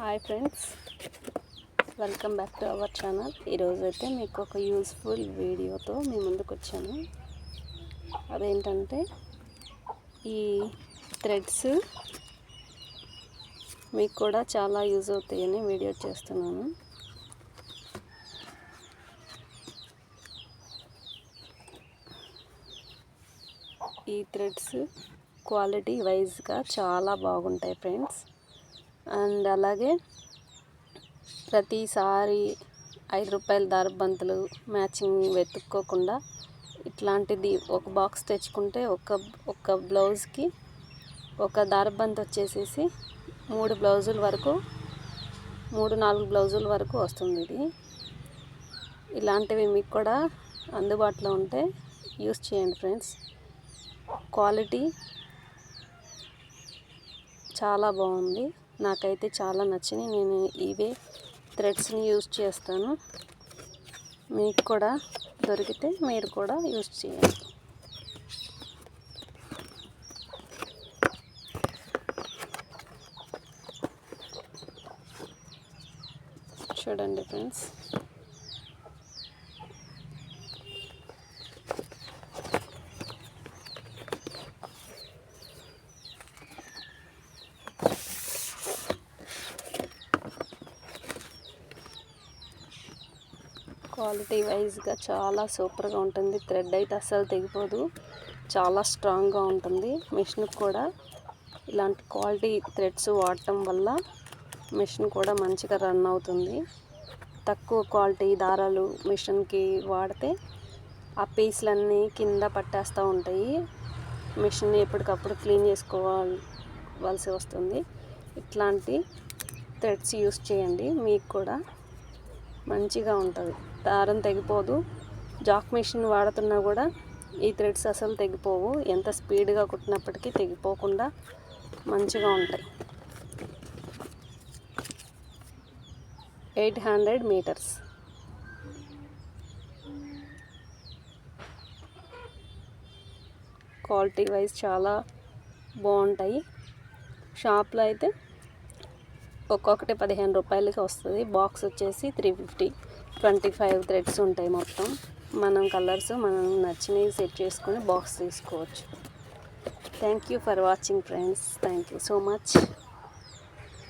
Hi friends welcome back to our channel ఈరోజు అయితే మీకు ఒక యూస్ఫుల్ వీడియోతో మీ ముందుకు వచ్చాను అదేంటంటే ఈ థ్రెడ్స్ మీకు కూడా చాలా యూజ్ అవుతాయని వీడియో చేస్తున్నాను. ఈ థ్రెడ్స్ క్వాలిటీ వైజ్గా చాలా బాగుంటాయి ఫ్రెండ్స్ అండ్ అలాగే ప్రతిసారి ఐదు రూపాయల దారబంతులు మ్యాచింగ్ వెతుక్కోకుండా ఇట్లాంటిది ఒక బాక్స్ తెచ్చుకుంటే ఒక ఒక బ్లౌజ్కి ఒక దారబంత్ వచ్చేసేసి మూడు బ్లౌజుల వరకు మూడు నాలుగు బ్లౌజుల వరకు వస్తుంది ఇది. ఇలాంటివి మీకు కూడా అందుబాటులో ఉంటే యూస్ చేయండి ఫ్రెండ్స్. క్వాలిటీ చాలా బాగుంది. నాకైతే చాలా నచ్చినాయి. నేను ఇవే థ్రెడ్స్ని యూజ్ చేస్తాను. మీకు కూడా దొరికితే మీరు కూడా యూజ్ చేయండి. చూడండి ఫ్రెండ్స్. క్వాలిటీ వైజ్గా చాలా సూపర్గా ఉంటుంది. థ్రెడ్ అయితే అస్సలు తెగిపోదు. చాలా స్ట్రాంగ్గా ఉంటుంది. మిషన్ కూడా ఇలాంటి క్వాలిటీ థ్రెడ్స్ వాడటం వల్ల మిషన్ కూడా మంచిగా రన్ అవుతుంది. తక్కువ క్వాలిటీ దారాలు మిషన్కి వాడితే ఆ పీసులన్నీ కింద పట్టేస్తూ ఉంటాయి. మిషన్ ఎప్పటికప్పుడు క్లీన్ చేసుకోవాల్సి వస్తుంది. ఇట్లాంటి థ్రెడ్స్ యూస్ చేయండి. మీకు కూడా మంచిగా ఉంటుంది. దారం తెగిపోదు. జాక్ మిషన్ వాడుతున్నా కూడా ఈ థ్రెడ్స్ అసలు తెగిపోవు. ఎంత స్పీడ్గా కుట్టినప్పటికీ తెగిపోకుండా మంచిగా ఉంటాయి. Eight hundred metres. Quality wise చాలా బాగుంటాయి. షాప్లో అయితే ఒక్కొక్కటి పదిహేను రూపాయలకి వస్తుంది. బాక్స్ వచ్చేసి three fifty twenty five threads ఉంటాయి మొత్తం. మనం కలర్స్ మనం నచ్చినవి సెట్ చేసుకొని బాక్స్ తీసుకోవచ్చు. Thank you for watching friends thank you so much